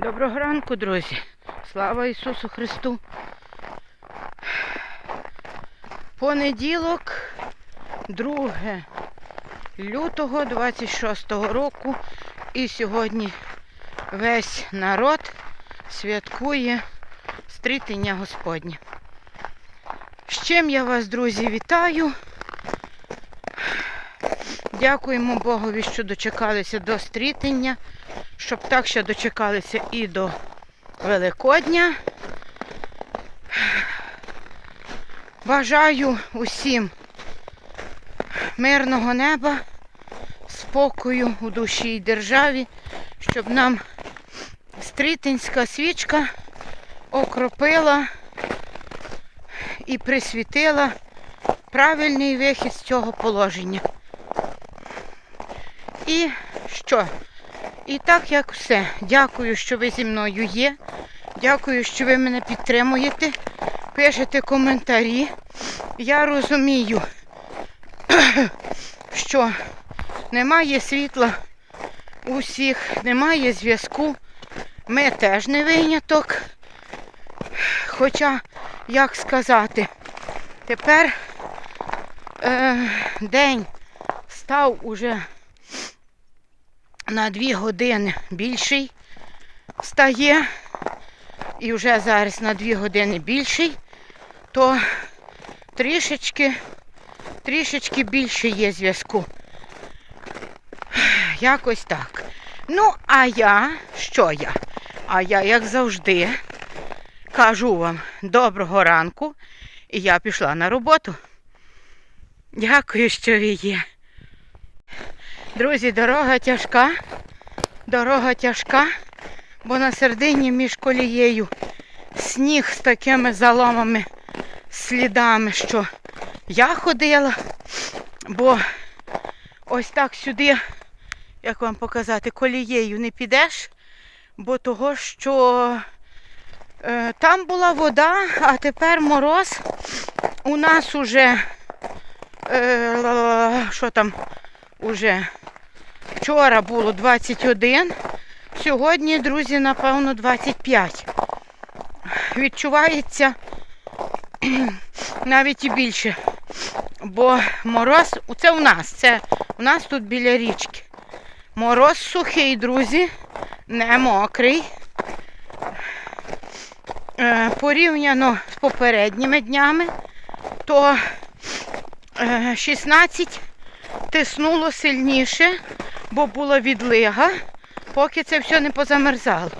Доброго ранку, друзі. Слава Ісусу Христу. Понеділок, 2 лютого 26 року. І сьогодні весь народ святкує стрітення Господнє. З чим я вас, друзі, вітаю. Дякуємо Богові, що дочекалися до стрітення, щоб так ще дочекалися і до Великодня. Бажаю усім мирного неба, спокою у душі і державі, щоб нам стрітинська свічка окропила і присвітила правильний вихід з цього положення. Що? І так як все. Дякую, що ви зі мною є. Дякую, що ви мене підтримуєте. Пишете коментарі. Я розумію, що немає світла у всіх, немає зв'язку. Ми теж не виняток. Хоча, як сказати, тепер е, день став уже на дві години більший стає, і вже зараз на дві години більший, то трішечки, трішечки більше є зв'язку. Якось так. Ну, а я, що я? А я, як завжди, кажу вам доброго ранку, і я пішла на роботу. Дякую, що ви є. Друзі, дорога тяжка, дорога тяжка, бо на середині між колією сніг з такими заломами, слідами, що я ходила, бо ось так сюди, як вам показати, колією не підеш, бо того, що е, там була вода, а тепер мороз. У нас уже, е, що там, уже Вчора було 21, сьогодні, друзі, напевно, 25. Відчувається навіть і більше. Бо мороз, це у нас, це у нас тут біля річки. Мороз сухий, друзі, не мокрий. Е, порівняно з попередніми днями, то е, 16 тиснуло сильніше, бо була відлига, поки це все не позамерзало.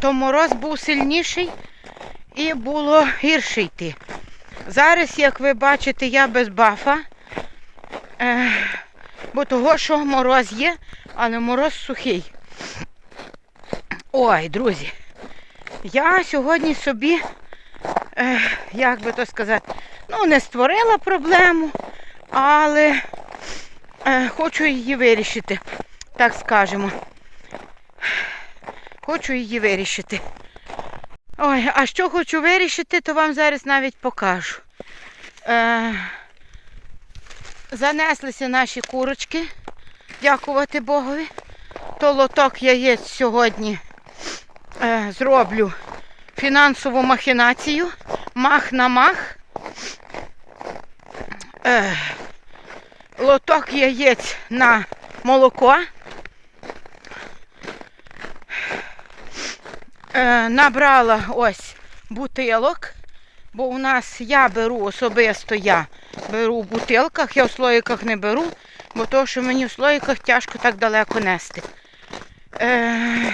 То мороз був сильніший і було гірше йти. Зараз, як ви бачите, я без бафа, е, бо того, що мороз є, але мороз сухий. Ой, друзі, я сьогодні собі, е, як би то сказати, ну, не створила проблему, але е, хочу її вирішити, так скажемо. Хочу її вирішити. Ой, а що хочу вирішити, то вам зараз навіть покажу. Е, занеслися наші курочки, дякувати Богові. То лоток яєць сьогодні е, зроблю фінансову махінацію. Мах на мах. Е, лоток яєць на молоко. Е, набрала ось бутилок, бо у нас я беру особисто я беру в бутилках, я в слоїках не беру, бо то, що мені в слоїках тяжко так далеко нести. Е,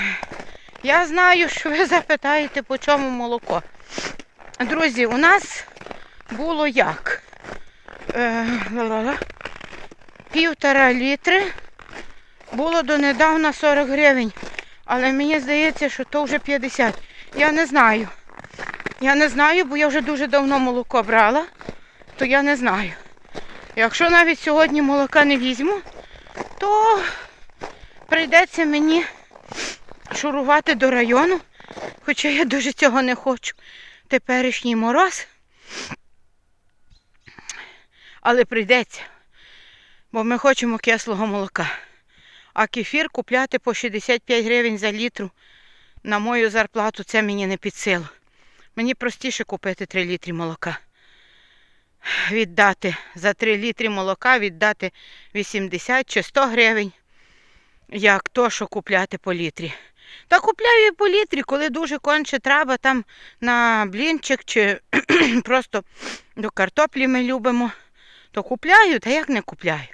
я знаю, що ви запитаєте, по чому молоко. Друзі, у нас було як? Е, ла-ла-ла. Півтора літри. Було донедавна 40 гривень. Але мені здається, що то вже 50. Я не знаю. Я не знаю, бо я вже дуже давно молоко брала, то я не знаю. Якщо навіть сьогодні молока не візьму, то прийдеться мені шурувати до району, хоча я дуже цього не хочу. Теперішній мороз. Але прийдеться, бо ми хочемо кислого молока. А кефір купляти по 65 гривень за літру на мою зарплату це мені не під силу. Мені простіше купити 3 літри молока. Віддати за 3 літри молока віддати 80 чи 100 гривень, як то, що купляти по літрі. Та купляю і по літрі, коли дуже конче треба там на блінчик чи просто до картоплі ми любимо, то купляю, та як не купляю.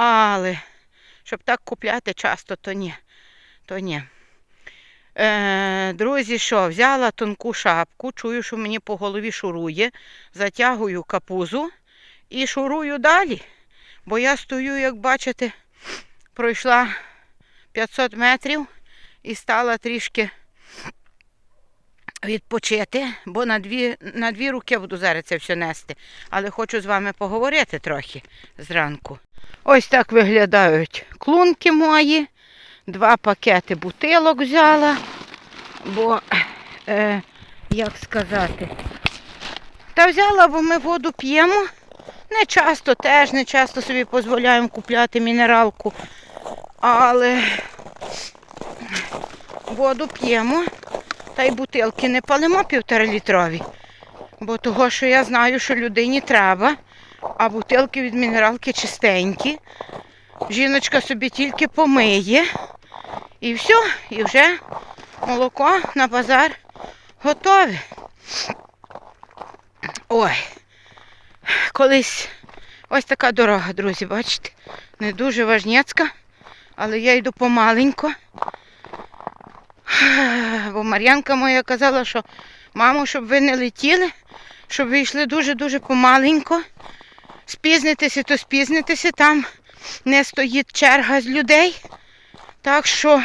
Але щоб так купляти часто, то ні. То ні. Е, друзі, що, взяла тонку шапку, чую, що мені по голові шурує, затягую капузу і шурую далі. Бо я стою, як бачите, пройшла 500 метрів і стала трішки відпочити, бо на дві, на дві руки буду зараз це все нести. Але хочу з вами поговорити трохи зранку. Ось так виглядають клунки мої. Два пакети бутилок взяла, бо, е, як сказати, та взяла, бо ми воду п'ємо. Не часто теж, не часто собі дозволяємо купляти мінералку, але воду п'ємо, та й бутилки не палимо півторалітрові. Бо того, що я знаю, що людині треба, а бутилки від мінералки чистенькі. Жіночка собі тільки помиє. І все, і вже молоко на базар готове. Ой, колись ось така дорога, друзі, бачите? Не дуже важнєцька, але я йду помаленько. Бо Мар'янка моя казала, що мамо, щоб ви не летіли, щоб ви йшли дуже-дуже помаленько. Спізнитися, то спізнитися, там не стоїть черга з людей. Так що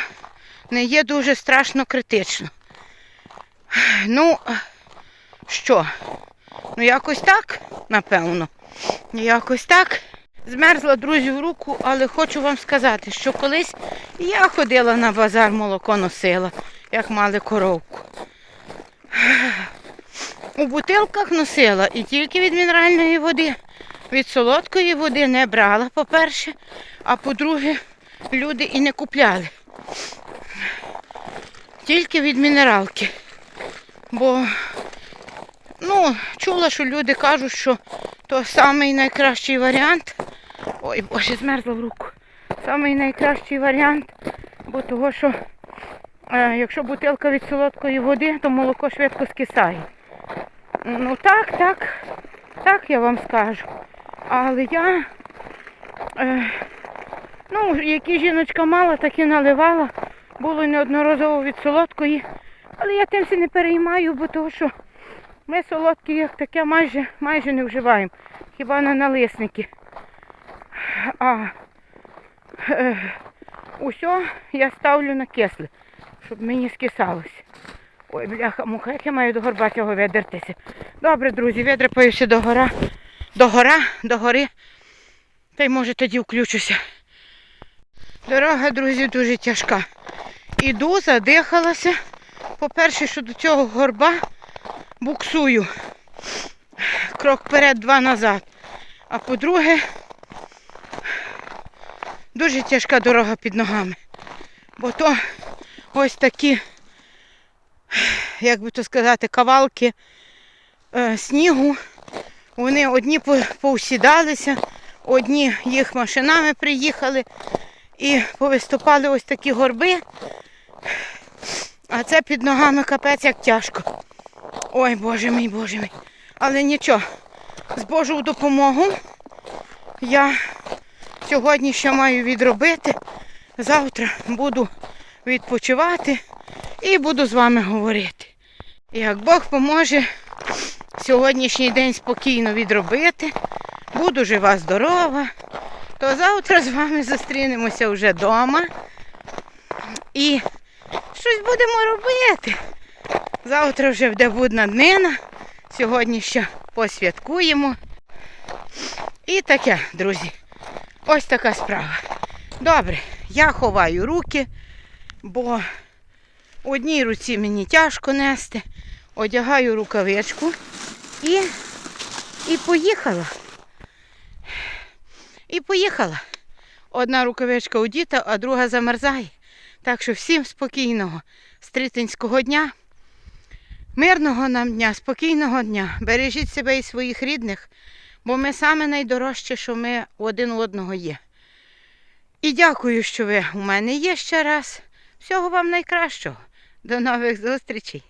не є дуже страшно критично. Ну, що? Ну, якось так, напевно. Якось так. Змерзла, друзі, в руку, але хочу вам сказати, що колись я ходила на базар, молоко носила, як мали коровку. У бутилках носила і тільки від мінеральної води. Від солодкої води не брала, по-перше, а по-друге, люди і не купляли. Тільки від мінералки. Бо, ну, чула, що люди кажуть, що то самий найкращий варіант. Ой, боже, змерзла в руку. Самий найкращий варіант, бо того, що якщо бутилка від солодкої води, то молоко швидко скисає. Ну так, так, так я вам скажу. Але я, е, ну, які жіночка мала, так і наливала. Було неодноразово від солодкої. Але я тим все не переймаю, бо того, що ми солодкі, як таке, майже, майже не вживаємо. Хіба на налисники. А е, усе я ставлю на кисле, щоб мені скисалося. Ой, бляха, муха, як я маю до горбатього видертися. Добре, друзі, видрипаюся до гора, до гора, до гори. Та й може тоді включуся. Дорога, друзі, дуже тяжка. Іду, задихалася. По-перше, що до цього горба буксую. Крок вперед, два назад. А по-друге, дуже тяжка дорога під ногами. Бо то ось такі, як би то сказати, кавалки е, снігу. Вони одні по- повсідалися, одні їх машинами приїхали і повиступали ось такі горби. А це під ногами капець як тяжко. Ой, боже мій, боже мій. Але нічого, з Божою допомогою я сьогодні ще маю відробити. Завтра буду відпочивати і буду з вами говорити. Як Бог поможе сьогоднішній день спокійно відробити, буду жива, здорова, то завтра з вами зустрінемося вже вдома і щось будемо робити. Завтра вже буде будна днина, сьогодні ще посвяткуємо. І таке, друзі. Ось така справа. Добре, я ховаю руки, бо в одній руці мені тяжко нести. Одягаю рукавичку і, і поїхала. І поїхала. Одна рукавичка у діта, а друга замерзає. Так що всім спокійного стрітинського дня, мирного нам дня, спокійного дня. Бережіть себе і своїх рідних, бо ми саме найдорожче, що ми один у одного є. І дякую, що ви у мене є ще раз. Всього вам найкращого. До нових зустрічей!